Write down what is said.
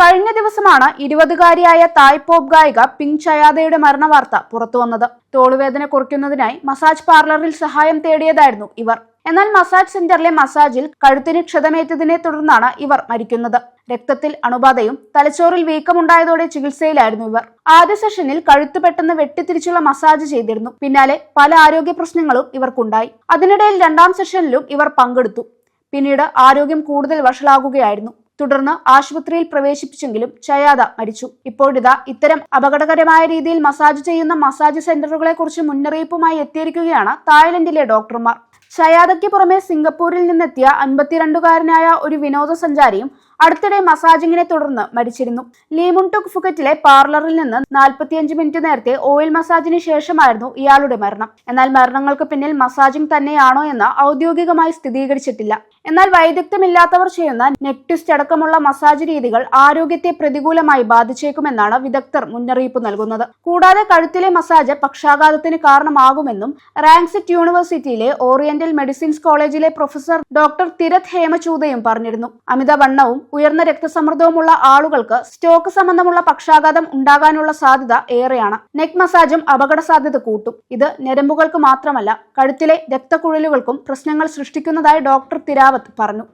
കഴിഞ്ഞ ദിവസമാണ് ഇരുപതുകാരിയായ തായ് പോപ്പ് ഗായിക പിങ്ക് ചയാദയുടെ മരണവാർത്ത പുറത്തുവന്നത്. തോളുവേദന കുറയ്ക്കുന്നതിനായി മസാജ് പാർലറിൽ സഹായം തേടിയതായിരുന്നു ഇവർ. എന്നാൽ മസാജ് സെന്ററിലെ മസാജിൽ കഴുത്തിന് ക്ഷതമേറ്റതിനെ തുടർന്നാണ് ഇവർ മരിക്കുന്നത്. രക്തത്തിൽ അണുബാധയും തലച്ചോറിൽ വീക്കമുണ്ടായതോടെ ചികിത്സയിലായിരുന്നു ഇവർ. ആദ്യ സെഷനിൽ കഴുത്ത് പെട്ടെന്ന് വെട്ടിത്തിരിച്ചുള്ള മസാജ് ചെയ്തിരുന്നു. പിന്നാലെ പല ആരോഗ്യ പ്രശ്നങ്ങളും ഇവർക്കുണ്ടായി. അതിനിടയിൽ രണ്ടാം സെഷനിലും ഇവർ പങ്കെടുത്തു. പിന്നീട് ആരോഗ്യം കൂടുതൽ വഷളാകുകയായിരുന്നു. തുടർന്ന് ആശുപത്രിയിൽ പ്രവേശിപ്പിച്ചെങ്കിലും ചയാദ മരിച്ചു. ഇപ്പോഴിതാ ഇത്തരം അപകടകരമായ രീതിയിൽ മസാജ് ചെയ്യുന്ന മസാജ് സെന്ററുകളെ കുറിച്ച് മുന്നറിയിപ്പുമായി എത്തിയിരിക്കുകയാണ് തായ്ലൻഡിലെ ഡോക്ടർമാർ. ചയാദയ്ക്ക് പുറമെ സിംഗപ്പൂരിൽ നിന്നെത്തിയ അൻപത്തിരണ്ടുകാരനായ ഒരു വിനോദസഞ്ചാരിയും അടുത്തിടെ മസാജിങ്ങിനെ തുടർന്ന് മരിച്ചിരുന്നു. ലീമുൺടുക് ഫുക്കറ്റിലെ പാർലറിൽ നിന്ന് നാൽപ്പത്തിയഞ്ച് മിനിറ്റ് നേരത്തെ ഓയിൽ മസാജിന് ശേഷമായിരുന്നു ഇയാളുടെ മരണം. എന്നാൽ മരണങ്ങൾക്ക് പിന്നിൽ മസാജിംഗ് തന്നെയാണോ എന്ന് ഔദ്യോഗികമായി സ്ഥിരീകരിച്ചിട്ടില്ല. എന്നാൽ വൈദഗ്ധ്യമില്ലാത്തവർ ചെയ്യുന്ന നെക്ക് ട്വിസ്റ്റ് അടക്കമുള്ള മസാജ് രീതികൾ ആരോഗ്യത്തെ പ്രതികൂലമായി ബാധിച്ചേക്കുമെന്നാണ് വിദഗ്ധർ മുന്നറിയിപ്പ് നൽകുന്നത്. കൂടാതെ കഴുത്തിലെ മസാജ് പക്ഷാഘാതത്തിന് കാരണമാകുമെന്നും റാങ്സിറ്റ് യൂണിവേഴ്സിറ്റിയിലെ ഓറിയന്റൽ മെഡിസിൻസ് കോളേജിലെ പ്രൊഫസർ ഡോക്ടർ തിരത് ഹേമചൂതയും പറഞ്ഞിരുന്നു. അമിതവണ്ണവും ഉയർന്ന രക്തസമ്മർദ്ദവുമുള്ള ആളുകൾക്ക് സ്റ്റോക്ക് സംബന്ധമുള്ള പക്ഷാഘാതം ഉണ്ടാകാനുള്ള സാധ്യത ഏറെയാണ്. നെക്ക് മസാജും അപകട സാധ്യത കൂട്ടും. ഇത് നരമ്പുകൾക്ക് മാത്രമല്ല കഴുത്തിലെ രക്തക്കുഴലുകൾക്കും പ്രശ്നങ്ങൾ സൃഷ്ടിക്കുന്നതായി ഡോക്ടർ തിരാവത്ത് പറഞ്ഞു